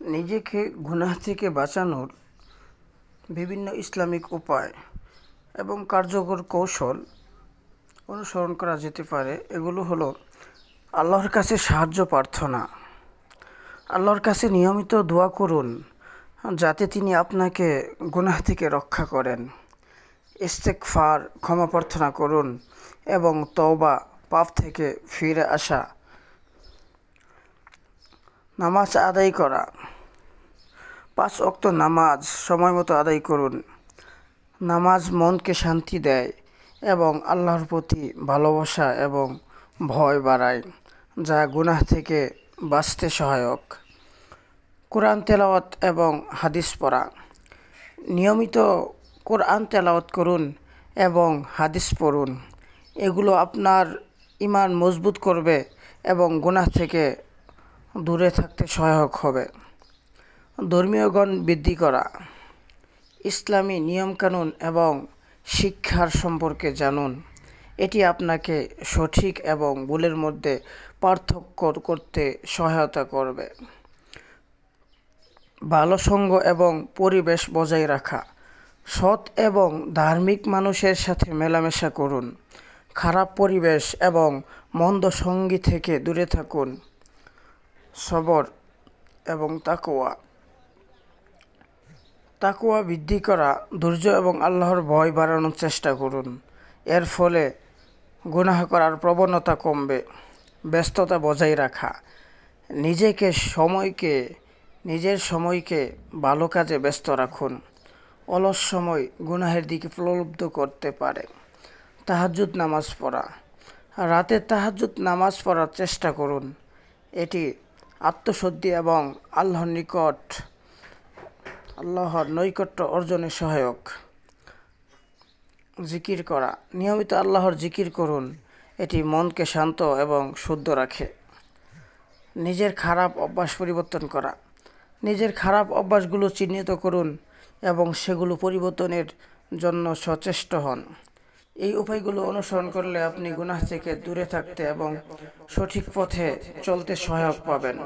নিজেকে গুনাহ থেকে বাঁচানোর বিভিন্ন ইসলামিক উপায় এবং কার্যকর কৌশল অনুসরণ করা যেতে পারে। এগুলো হলো আল্লাহর কাছে সাহায্য প্রার্থনা, আল্লাহর কাছে নিয়মিত দোয়া করুন যাতে তিনি আপনাকে গুনাহ থেকে রক্ষা করেন। ইস্তেকফার ক্ষমা প্রার্থনা করুন এবং তওবা পাপ থেকে ফিরে আসা, নামাজ আদায় করা। পাঁচ অক্ত নামাজ সময় মতো আদায় করুন। নামাজ মনকে শান্তি দেয় এবং আল্লাহর প্রতি ভালোবাসা এবং ভয় বাড়ায়, যা গুনাহ থেকে বাঁচতে সহায়ক। কোরআন তেলাওয়াত এবং হাদিস পড়া। নিয়মিত কোরআন তেলাওয়াত করুন এবং হাদিস পড়ুন। এগুলো আপনার ইমান মজবুত করবে এবং গুনাহ থেকে দূরে থাকতে সহায়ক হবে। ধর্মীয় গণ বৃদ্ধি করা, ইসলামী নিয়মকানুন এবং শিক্ষার সম্পর্কে জানুন। এটি আপনাকে সঠিক এবং ভুলের মধ্যে পার্থক্য করতে সহায়তা করবে। ভালো সঙ্গ এবং পরিবেশ বজায় রাখা, সৎ এবং ধার্মিক মানুষের সাথে মেলামেশা করুন, খারাপ পরিবেশ এবং মন্দ সঙ্গী থেকে দূরে থাকুন। সবর এবং তাকোয়া তাকুয়া বৃদ্ধি করা, ধৈর্য এবং আল্লাহর ভয় বাড়ানোর চেষ্টা করুন। এর ফলে গুনাহ করার প্রবণতা কমবে। ব্যস্ততা বজায় রাখা। নিজেকে সময়কে, নিজের সময়কে ভালো কাজে ব্যস্ত রাখুন। অলস সময় গুনাহের দিকে প্রলুব্ধ করতে পারে। তাহাজুদ নামাজ পড়া। রাতে তাহাজুদ নামাজ পড়ার চেষ্টা করুন। এটি আত্মশুদ্ধি এবং আল্লাহর নিকট আল্লাহর নৈকট্য অর্জনে সহায়ক। জিকির করা। নিয়মিত আল্লাহর জিকির করুন। এটি মনকে শান্ত এবং শুদ্ধ রাখে। নিজের খারাপ অভ্যাস পরিবর্তন করা। নিজের খারাপ অভ্যাসগুলো চিহ্নিত করুন এবং সেগুলো পরিবর্তনের জন্য সচেষ্ট হন। এই উপায়গুলো অনুসরণ করলে আপনি গুনাহ থেকে দূরে থাকতে এবং সঠিক পথে চলতে সহায়ক পাবেন।